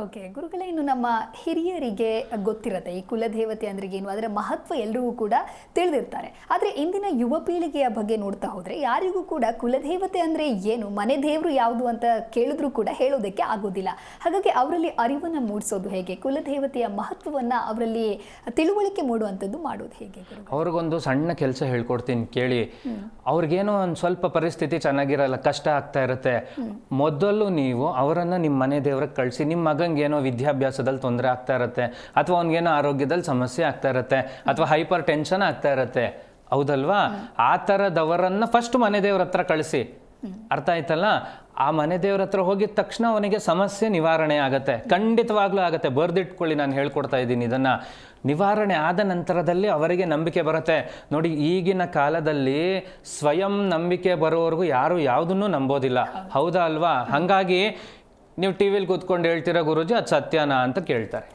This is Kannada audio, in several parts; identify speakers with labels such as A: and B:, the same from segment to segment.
A: ಓಕೆ ಗುರುಗಳೇ ಇನ್ನು ನಮ್ಮ ಹಿರಿಯರಿಗೆ ಗೊತ್ತಿರುತ್ತೆ ಈ ಕುಲದೇವತೆ ಅಂದ್ರೆ ಏನು ಅದರ ಮಹತ್ವ ಎಲ್ಲರಿಗೂ ಕೂಡ ತಿಳಿದಿರ್ತಾರೆ. ಆದರೆ ಇಂದಿನ ಯುವ ಪೀಳಿಗೆಯ ಬಗ್ಗೆ ನೋಡ್ತಾ ಹೋದರೆ ಯಾರಿಗೂ ಕೂಡ ಕುಲದೇವತೆ ಅಂದ್ರೆ ಏನು ಮನೆ ದೇವರು ಯಾವುದು ಅಂತ ಕೇಳಿದ್ರು ಕೂಡ ಹೇಳೋದಕ್ಕೆ ಆಗೋದಿಲ್ಲ. ಹಾಗಾಗಿ ಅವರಲ್ಲಿ ಅರಿವನ್ನು ಮೂಡಿಸೋದು ಹೇಗೆ ಕುಲದೇವತೆಯ ಮಹತ್ವವನ್ನ ಅವರಲ್ಲಿ ತಿಳುವಳಿಕೆ ಮೂಡುವಂಥದ್ದು ಮಾಡೋದು ಹೇಗೆ
B: ಅವ್ರಿಗೊಂದು ಸಣ್ಣ ಕೆಲಸ ಹೇಳ್ಕೊಡ್ತೀನಿ ಕೇಳಿ. ಅವ್ರಿಗೇನೋ ಒಂದು ಸ್ವಲ್ಪ ಪರಿಸ್ಥಿತಿ ಚೆನ್ನಾಗಿರಲ್ಲ ಕಷ್ಟ ಆಗ್ತಾ ಇರುತ್ತೆ. ಮೊದಲು ನೀವು ಅವರನ್ನು ನಿಮ್ಮ ಮನೆ ದೇವ್ರಿಗೆ ಕಳಿಸಿ ನಿಮ್ಮ ಮಗಂಗೆ ಏನೋ ವಿದ್ಯಾಭ್ಯಾಸದಲ್ಲಿ ತೊಂದರೆ ಆಗ್ತಾ ಇರುತ್ತೆ, ಅಥವಾ ಅವ್ನಿಗೇನೋ ಆರೋಗ್ಯದಲ್ಲಿ ಸಮಸ್ಯೆ ಆಗ್ತಾ ಇರುತ್ತೆ, ಅಥವಾ ಹೈಪರ್ ಟೆನ್ಷನ್ ಆಗ್ತಾ ಇರುತ್ತೆ. ಹೌದಲ್ವಾ? ಆ ಥರದವರನ್ನು ಫಸ್ಟ್ ಮನೆ ದೇವ್ರ ಹತ್ರ ಕಳಿಸಿ. ಅರ್ಥ ಆಯ್ತಲ್ಲ? ಆ ಮನೆ ದೇವ್ರ ಹತ್ರ ಹೋಗಿದ ತಕ್ಷಣ ಅವನಿಗೆ ಸಮಸ್ಯೆ ನಿವಾರಣೆ ಆಗತ್ತೆ. ಖಂಡಿತವಾಗ್ಲೂ ಆಗತ್ತೆ. ಬರ್ದಿಟ್ಕೊಳ್ಳಿ, ನಾನು ಹೇಳ್ಕೊಡ್ತಾ ಇದ್ದೀನಿ ಇದನ್ನ. ನಿವಾರಣೆ ಆದ ನಂತರದಲ್ಲಿ ಅವರಿಗೆ ನಂಬಿಕೆ ಬರುತ್ತೆ. ನೋಡಿ, ಈಗಿನ ಕಾಲದಲ್ಲಿ ಸ್ವಯಂ ನಂಬಿಕೆ ಬರೋವರೆಗೂ ಯಾರು ಯಾವುದನ್ನು ನಂಬೋದಿಲ್ಲ. ಹೌದಾ ಅಲ್ವಾ? ಹಾಗಾಗಿ ನೀವು ಟಿ ವಿಲಿ ಕೂತ್ಕೊಂಡು ಹೇಳ್ತೀರಾ ಗುರುಜಿ ಅದು ಸತ್ಯನಾ ಅಂತ ಕೇಳ್ತಾರೆ.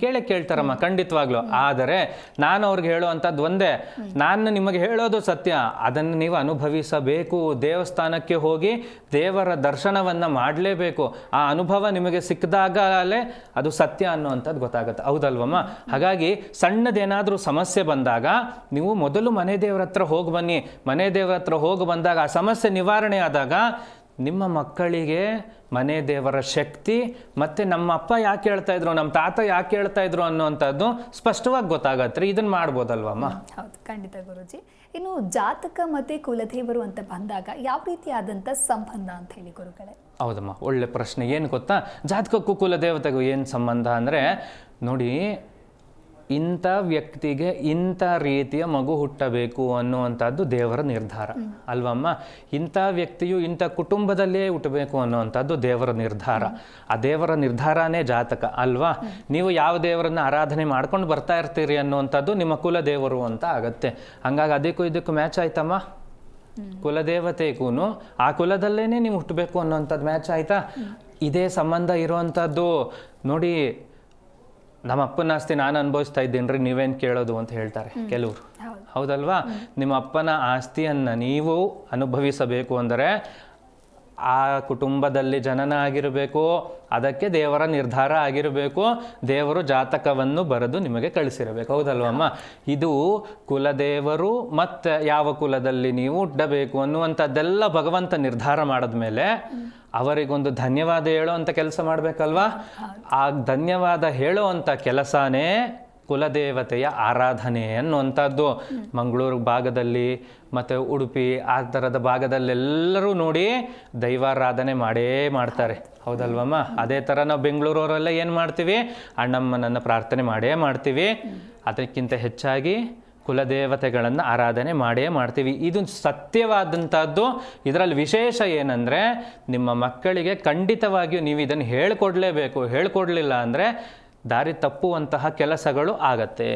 B: ಕೇಳಿ ಕೇಳ್ತಾರಮ್ಮ ಖಂಡಿತವಾಗ್ಲು. ಆದರೆ ನಾನು ಅವ್ರಿಗೆ ಹೇಳುವಂಥದ್ದು ಒಂದೇ. ನಾನು ನಿಮಗೆ ಹೇಳೋದು ಸತ್ಯ. ಅದನ್ನು ನೀವು ಅನುಭವಿಸಬೇಕು. ದೇವಸ್ಥಾನಕ್ಕೆ ಹೋಗಿ ದೇವರ ದರ್ಶನವನ್ನ ಮಾಡಲೇಬೇಕು. ಆ ಅನುಭವ ನಿಮಗೆ ಸಿಕ್ಕಿದಾಗಲೇ ಅದು ಸತ್ಯ ಅನ್ನುವಂಥದ್ದು ಗೊತ್ತಾಗುತ್ತೆ. ಹೌದಲ್ವಮ್ಮ? ಹಾಗಾಗಿ ಸಣ್ಣದೇನಾದರೂ ಸಮಸ್ಯೆ ಬಂದಾಗ ನೀವು ಮೊದಲು ಮನೆ ದೇವರ ಹತ್ರ ಹೋಗಿ ಬನ್ನಿ. ಮನೆ ದೇವರ ಹತ್ರ ಹೋಗಿ ಬಂದಾಗ ಆ ಸಮಸ್ಯೆ ನಿವಾರಣೆ ಆದಾಗ ನಿಮ್ಮ ಮಕ್ಕಳಿಗೆ ಮನೆ ದೇವರ ಶಕ್ತಿ ಮತ್ತು ನಮ್ಮ ಅಪ್ಪ ಯಾಕೆ ಹೇಳ್ತಾ ಇದ್ರು ನಮ್ಮ ತಾತ ಯಾಕೆ ಹೇಳ್ತಾ ಇದ್ರು ಅನ್ನುವಂಥದ್ದು ಸ್ಪಷ್ಟವಾಗಿ ಗೊತ್ತಾಗತ್ತೆ ಇದನ್ನ ಮಾಡ್ಬೋದಲ್ವಮ್ಮ?
A: ಹೌದು ಖಂಡಿತ ಗುರುಜಿ. ಇನ್ನು ಜಾತಕ ಮತ್ತು ಕುಲದೇವರು ಅಂತ ಬಂದಾಗ ಯಾವ ರೀತಿಯಾದಂಥ ಸಂಬಂಧ ಅಂತ ಹೇಳಿ ಗುರುಗಳೇ?
B: ಹೌದಮ್ಮ ಒಳ್ಳೆ ಪ್ರಶ್ನೆ. ಏನು ಗೊತ್ತಾ? ಜಾತಕಕ್ಕೂ ಕುಲದೇವತೆಗೂ ಏನು ಸಂಬಂಧ ಅಂದರೆ ನೋಡಿ ಇಂಥ ವ್ಯಕ್ತಿಗೆ ಇಂಥ ರೀತಿಯ ಮಗು ಹುಟ್ಟಬೇಕು ಅನ್ನುವಂಥದ್ದು ದೇವರ ನಿರ್ಧಾರ. ಅಲ್ವಮ್ಮ? ಇಂಥ ವ್ಯಕ್ತಿಯು ಇಂಥ ಕುಟುಂಬದಲ್ಲೇ ಹುಟ್ಟಬೇಕು ಅನ್ನುವಂಥದ್ದು ದೇವರ ನಿರ್ಧಾರ. ಆ ದೇವರ ನಿರ್ಧಾರನೇ ಜಾತಕ ಅಲ್ವಾ? ನೀವು ಯಾವ ದೇವರನ್ನ ಆರಾಧನೆ ಮಾಡ್ಕೊಂಡು ಬರ್ತಾ ಇರ್ತೀರಿ ಅನ್ನುವಂಥದ್ದು ನಿಮ್ಮ ಕುಲ ದೇವರು ಅಂತ ಆಗತ್ತೆ. ಹಂಗಾಗಿ ಅದಕ್ಕೂ ಇದಕ್ಕೂ ಮ್ಯಾಚ್ ಆಯ್ತಮ್ಮ? ಕುಲದೇವತೆಗೂ ಆ ಕುಲದಲ್ಲೇನೆ ನೀವು ಹುಟ್ಟಬೇಕು ಅನ್ನೋಂಥದ್ದು ಮ್ಯಾಚ್ ಆಯ್ತಾ? ಇದೇ ಸಂಬಂಧ ಇರುವಂಥದ್ದು ನೋಡಿ ನಮ್ಮ ಅಪ್ಪನ ಆಸ್ತಿ ನಾನು ಅನುಭವಿಸ್ತಾ ಇದ್ದೀನಿ ರೀ ನೀವೇನು ಕೇಳೋದು ಅಂತ ಹೇಳ್ತಾರೆ ಕೆಲವರು.
A: ಹೌದು.
B: ಹೌದಲ್ವಾ? ನಿಮ್ಮ ಅಪ್ಪನ ಆಸ್ತಿಯನ್ನು ನೀವು ಅನುಭವಿಸಬೇಕು ಅಂದರೆ ಆ ಕುಟುಂಬದಲ್ಲಿ ಜನನ ಆಗಿರಬೇಕು, ಅದಕ್ಕೆ ದೇವರ ನಿರ್ಧಾರ ಆಗಿರಬೇಕು, ದೇವರು ಜಾತಕವನ್ನು ಬರೆದು ನಿಮಗೆ ಕಳಿಸಿರಬೇಕು. ಹೌದಲ್ವಮ್ಮ ಇದು ಕುಲದೇವರು ಮತ್ತು ಯಾವ ಕುಲದಲ್ಲಿ ನೀವು ಉಡ್ಡಬೇಕು ಅನ್ನುವಂಥದ್ದೆಲ್ಲ ಭಗವಂತ ನಿರ್ಧಾರ ಮಾಡಿದ್ಮೇಲೆ ಅವರಿಗೊಂದು ಧನ್ಯವಾದ ಹೇಳೋ ಅಂತ ಕೆಲಸ ಮಾಡಬೇಕಲ್ವಾ? ಆ ಧನ್ಯವಾದ ಹೇಳೋ ಅಂತ ಕೆಲಸನೇ ಕುಲದೇವತೆಯ ಆರಾಧನೆ ಅನ್ನುವಂಥದ್ದು. ಮಂಗಳೂರು ಭಾಗದಲ್ಲಿ ಮತ್ತು ಉಡುಪಿ ಆ ಥರದ ಭಾಗದಲ್ಲೆಲ್ಲರೂ ನೋಡಿ ದೈವಾರಾಧನೆ ಮಾಡೇ ಮಾಡ್ತಾರೆ. ಹೌದಲ್ವಮ್ಮ? ಅದೇ ಥರ ನಾವು ಬೆಂಗಳೂರವರೆಲ್ಲ ಏನು ಮಾಡ್ತೀವಿ? ಅಣ್ಣಮ್ಮನನ್ನು ಪ್ರಾರ್ಥನೆ ಮಾಡೇ ಮಾಡ್ತೀವಿ. ಅದಕ್ಕಿಂತ ಹೆಚ್ಚಾಗಿ ಕುಲದೇವತೆಗಳನ್ನು ಆರಾಧನೆ ಮಾಡೇ ಮಾಡ್ತೀವಿ. ಇದು ಸತ್ಯವಾದಂಥದ್ದು. ಇದರಲ್ಲಿ ವಿಶೇಷ ಏನಂದರೆ ನಿಮ್ಮ ಮಕ್ಕಳಿಗೆ ಖಂಡಿತವಾಗಿಯೂ ನೀವು ಇದನ್ನು ಹೇಳ್ಕೊಡ್ಲೇಬೇಕು. ಹೇಳ್ಕೊಡ್ಲಿಲ್ಲ ಅಂದರೆ ದಾರಿ ತಪ್ಪುವಂತಹ ಕೆಲಸಗಳು ಆಗತ್ತೆ.